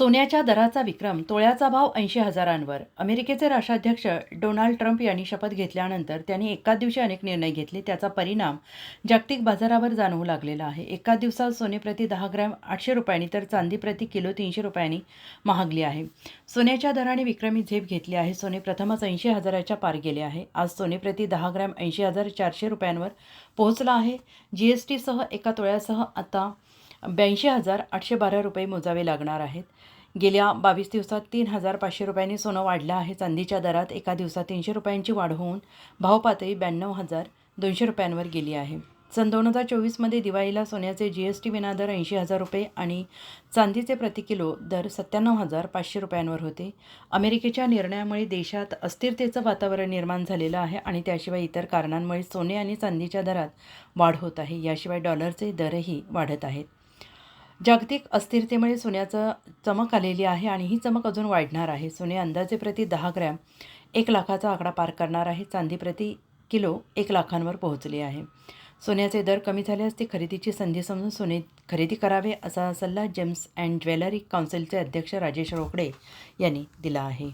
सोन्याच्या दराचा विक्रम तोळ्याचा भाव ऐंशी हजारांवर. अमेरिकेचे राष्ट्राध्यक्ष डोनाल्ड ट्रम्प यांनी शपथ घेतल्यानंतर त्यांनी एकाच दिवशी अनेक निर्णय घेतले. त्याचा परिणाम जागतिक बाजारावर जाणवू लागलेला आहे. एका दिवसात सोने प्रति दहा ग्रॅम आठशे रुपयांनी तर चांदी प्रति किलो तीनशे रुपयांनी महागली आहे. सोन्याच्या दराने विक्रमी झेप घेतली आहे. सोने प्रथमच ऐंशी हजाराच्या पार गेले आहे. आज सोने प्रति दहा ग्रॅम ऐंशी हजार चारशे रुपयांवर पोहोचला आहे. जी एस टीसह एका तोळ्यासह आता ब्याऐंशी हजार आठशे बारा रुपये मोजावे लागणार आहेत. गेल्या बावीस दिवसात तीन हजार पाचशे रुपयांनी सोनं वाढलं आहे. चांदीच्या दरात एका दिवसात तीनशे रुपयांची वाढ होऊन भावपातळी ब्याण्णव हजार दोनशे रुपयांवर गेली आहे. सन दोन हजार चोवीसमध्ये दिवाळीला सोन्याचे जी एस टी विना दर ऐंशी हजार रुपये आणि चांदीचे प्रति किलो दर सत्त्याण्णव हजार पाचशे रुपयांवर होते. अमेरिकेच्या निर्णयामुळे देशात अस्थिरतेचं वातावरण निर्माण झालेलं आहे आणि त्याशिवाय इतर कारणांमुळे सोने आणि चांदीच्या दरात वाढ होत आहे. याशिवाय डॉलरचे दरही वाढत आहेत. जागतिक अस्थिरतेमुळे सोन्याचं चमक आलेली आहे आणि ही चमक अजून वाढणार आहे. सोने अंदाजे प्रति दहा ग्रॅम एक लाखाचा आकडा पार करणार आहे. चांदी प्रति किलो एक लाखांवर पोहोचली आहे. सोन्याचे दर कमी झाल्यास ती खरेदीची संधी समजून सोने खरेदी करावे असा सल्ला जेम्स अँड ज्वेलरी काउन्सिलचे अध्यक्ष राजेश रोकडे यांनी दिला आहे.